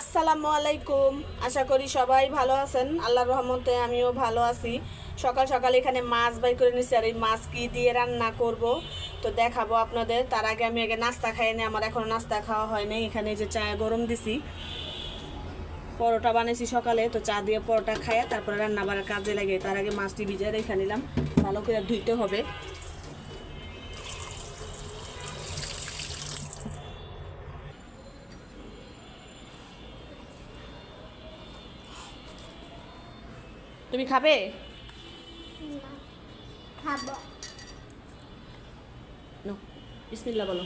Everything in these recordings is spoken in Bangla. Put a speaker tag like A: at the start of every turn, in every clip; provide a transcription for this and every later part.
A: আসসালামু আলাইকুম। আশা করি সবাই ভালো আছেন। আল্লাহর রহমতে আমিও ভালো আছি। সকাল সকাল এখানে মাছ বাই করে নিচ্ছি আর এই মাছ কি দিয়ে রান্না করব তো দেখাবো আপনাদের। তার আগে আমি আগে নাস্তা খাই নি আমার এখনও নাস্তা খাওয়া হয়নি এখানে যে চা গরম দিছি। পরোটা বানিয়েছি সকালে, তো চা দিয়ে পরোটা খাইয়া তারপরে রান্না বাড়ার কাজে লাগে তার আগে মাছটি ভিজে রেখে নিলাম। ভালো করে ধুইতে হবে। তুমি খাবে?
B: খাব।
A: বিসমিল্লা বলো।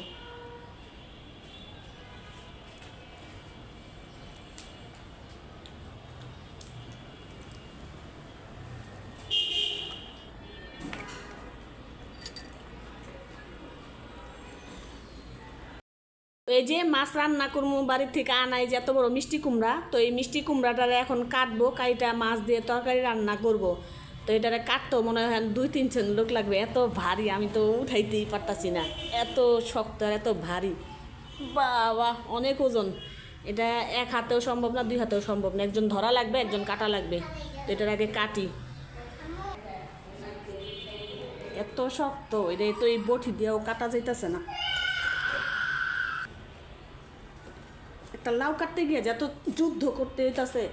A: এই যে মাছ রান্না করব বাড়ির থেকে আনাই যে এত বড় মিষ্টি কুমড়া, তো এই মিষ্টি কুমড়াটারে এখন কাটবো, কাইটা মাছ দিয়ে তরকারি রান্না করব। তো এটারে কাটতেও মনে হয় দুই, তিন তিনজন লোক লাগবে, এত ভারী আমি তো উঠাইতেই পারতাছি না। এত শক্ত আর এত ভারী। বাবা, অনেক ওজন। এটা এক হাতেও সম্ভব না, দুই হাতেও সম্ভব না। একজন ধরা লাগবে, একজন কাটা লাগবে। তো এটার আগে কাটি। এত শক্ত এটা তো এই বটি দিয়েও কাটা যাইতেছে না। একটা লাউ কাটতে গিয়ে যত যুদ্ধ করতে হইতাছে।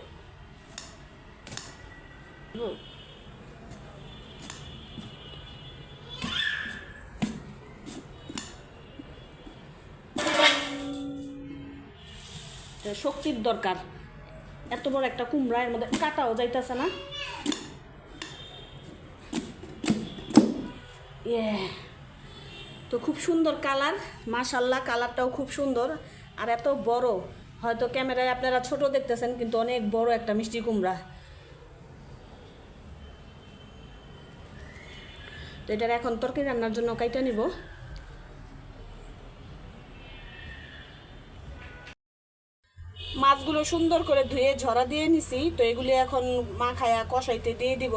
A: শক্তির দরকার। এত বড় একটা কুমড়া, এর মধ্যে কাটাও যাইতেছে না। তো খুব সুন্দর কালার মাশাল্লাহ কালারটাও খুব সুন্দর। আর এত বড়। হয়তো ক্যামেরায় আপনারা ছোট দেখতেছেন, কিন্তু অনেক বড় একটা মিষ্টি কুমড়া। তো এটার এখন তরকারি রান্নার জন্য কাইটা নিব। মাছগুলো সুন্দর করে ধুয়ে ঝরা দিয়ে নিছি, তো এগুলি এখন মাখায়া কষাইতে দিয়ে দিব।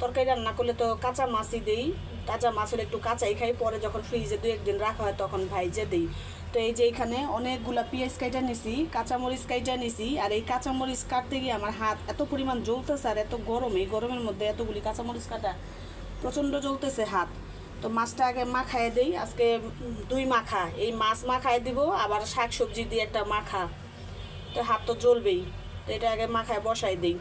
A: তরকারি রান্না করলে তো কাঁচা মাছই দিই, কাঁচা মাছ হলে একটু কাঁচাই খাই, পরে যখন ফ্রিজে দু একদিন রাখা হয় তখন ভাইজে দিই। তো এই যে এখানে অনেকগুলা পেঁয়াজ কাইটা নিছি, কাঁচামরিচ কাইটা নিছি, আর এই কাঁচামরিচ কাটতে গিয়ে আমার হাত এত পরিমাণ জ্বলতেছে আর এত গরম, এই গরমের মধ্যে এতগুলি কাঁচামরিচ কাটা প্রচণ্ড জ্বলতেছে হাত। তো মাছটা আগে মাখায় দেই, আজকে দুই মাখা, এই মাছ মাখায় দিব, আবার শাক সবজি দিয়ে একটা মাখা। তো হাত তো জ্বলবেই, তো এটা আগে মাখায় বসাই দিই।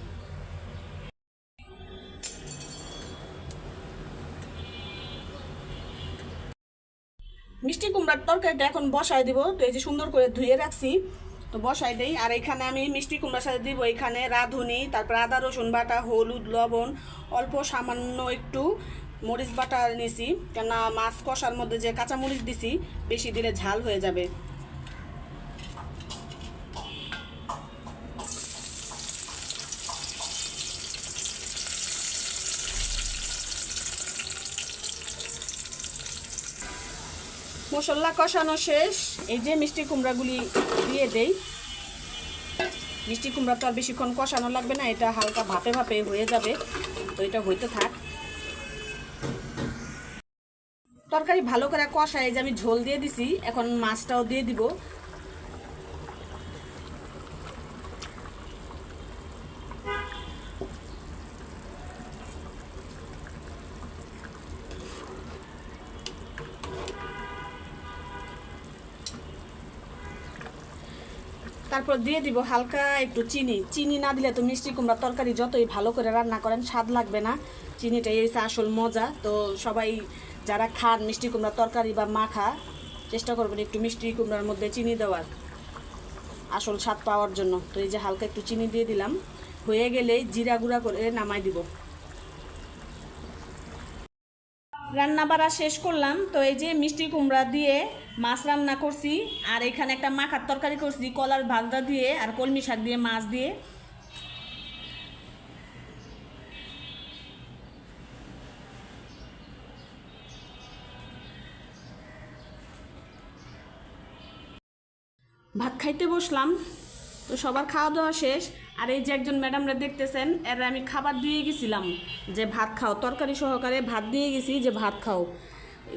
A: মিষ্টি কুমড়ার তরকারিটা এখন বসায় দিব। তো এই যে সুন্দর করে ধুয়ে রাখছি। তো বসায় দিই। আর এখানে আমি মিষ্টি কুমড়ার সাথে দিব এখানে রাঁধুনি, তারপর আদা, রসুন বাটা, হলুদ, লবণ, অল্প সামান্য একটু মরিচ বাটা নিছি। কেননা মাছ কষার মধ্যে যে কাঁচামরিচ দিছি, বেশি দিলে ঝাল হয়ে যাবে। মশলা কষানো শেষ। এই যে মিষ্টি কুমড়াগুলি দিয়ে দেই। মিষ্টি কুমড়া তো আর বেশিক্ষণ কষানো লাগবে না, এটা হালকা ভাপে ভাপে হয়ে যাবে, তো এটা হইতে থাক। তরকারি ভালো করে কষায় যে আমি ঝোল দিয়ে দিছি, এখন মাছটাও দিয়ে দিব। তারপর দিয়ে দিব হালকা একটু চিনি। চিনি না দিলে তো মিষ্টি কুমড়া তরকারি যতই ভালো করে রান্না করেন, স্বাদ লাগবে না। চিনিটাই হচ্ছে আসল মজা। তো সবাই যারা খান মিষ্টি কুমড়া তরকারি বা মাখা, চেষ্টা করবেন একটু মিষ্টি কুমড়ার মধ্যে চিনি দেওয়ার, আসল স্বাদ পাওয়ার জন্য। তো এই যে হালকা একটু চিনি দিয়ে দিলাম। হয়ে গেলে জিরা গুঁড়া করে নামাই দিব। রান্না বাড়া শেষ করলাম, তো এই যে মিষ্টি কুমড়া দিয়ে মাছ রান্না করছি, আর এখানে একটা মাখার তরকারি করছি, কলার ভাগদা দিয়ে আর কলমি শাক দিয়ে মাছ দিয়ে। ভাত খাইতে বসলাম, তো সবার খাওয়া দাওয়া শেষ। আর এই যে একজন ম্যাডামরা দেখতেছেন, এর আমি খাবার দিয়ে গেছিলাম যে ভাত খাও, তরকারি সহকারে ভাত দিয়ে গেছি যে ভাত খাও।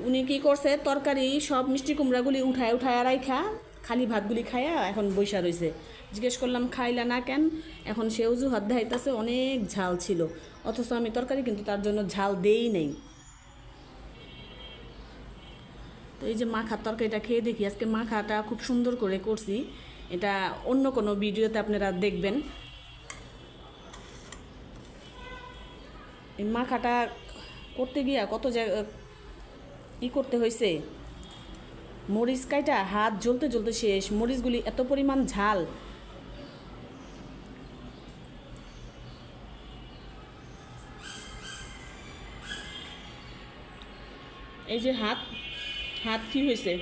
A: উনি কি করছে, তরকারি সব মিষ্টি কুমড়াগুলি উঠায় উঠায় রাইখা খালি ভাতগুলি খাইয়া এখন বৈশা রয়েছে জিজ্ঞেস করলাম, খাইলা না কেন? এখন সে অজুহাত দেখাইতেছে, অনেক ঝাল ছিল। অথচ আমি তরকারি কিন্তু তার জন্য ঝাল দেই নেই। তো এই যে মাখার তরকারিটা খেয়ে দেখি, আজকে মাখাটা খুব সুন্দর করে করছি। এটা অন্য কোনো ভিডিওতে আপনারা দেখবেন। এই মাখাটা করতে গিয়া কত জায়গা, ই করতে হয়েছে মরিচ কাইটা হাত জ্বলতে জ্বলতে শেষ। মরিচগুলি এত পরিমাণ ঝাল। এই যে হাত হাত কি হয়েছে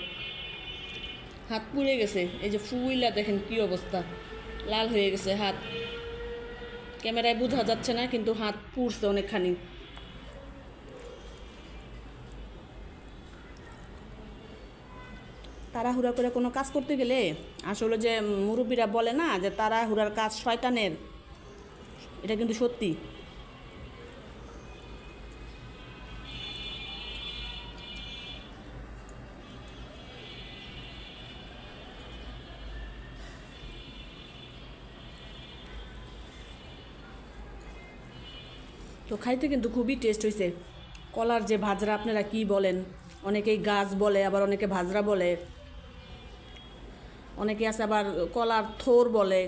A: হাত পুড়ে গেছে। এই যে ফুইলা দেখেন কি অবস্থা। লাল হয়ে গেছে হাত। ক্যামেরায় বোঝা যাচ্ছে না, কিন্তু হাত পুড়ছে অনেকখানি। তাড়াহুড়া করে কোনো কাজ করতে গেলে? আসলে যে মুরব্বীরা বলে না যে তাড়াহুড়ার কাজ শয়তানের? এটা কিন্তু সত্যি। তো খাইতে কিন্তু খুবই টেস্ট হয়েছে কলার যে ভাজরা আপনারা কি বলেন? অনেকেই গাছ বলে, আবার অনেকে ভাজরা বলে। অনেকে আছে আবার কলার থোর বলে।